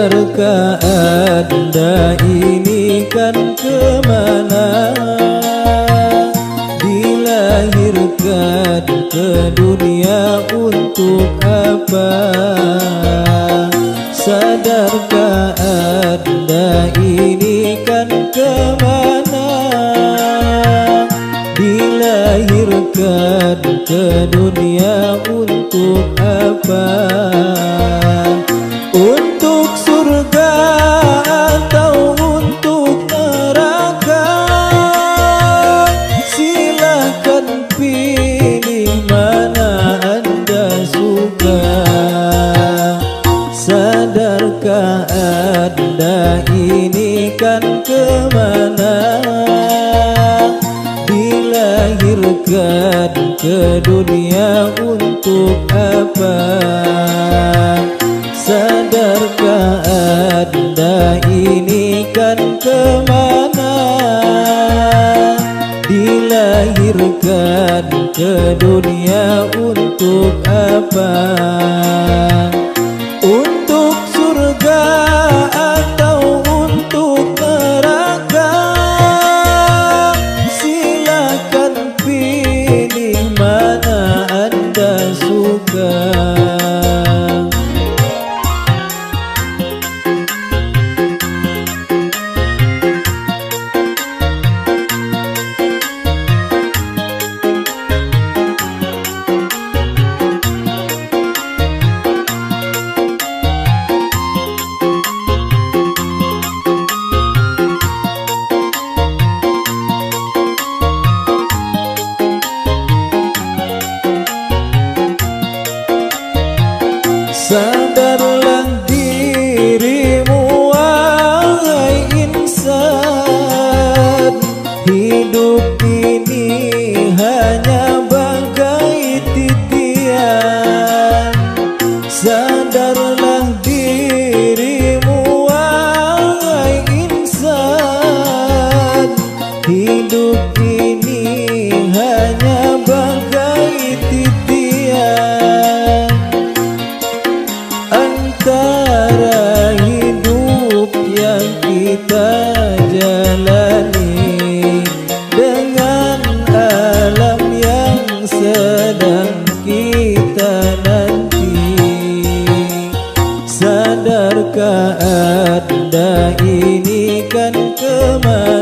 Sadarkah anda ini kan ke mana? Dilahirkan ke dunia untuk apa? Sadarkah anda ini kan ke mana? Dilahirkan ke dunia ini kan ke mana? Dilahirkan ke dunia untuk apa? Sadarkah anda ini kan ke mana? Dilahirkan ke dunia untuk apa coração. cara hidup yang kita jalani dengan alam yang sedang kita nanti. Sadarkah anda ini kan ke mana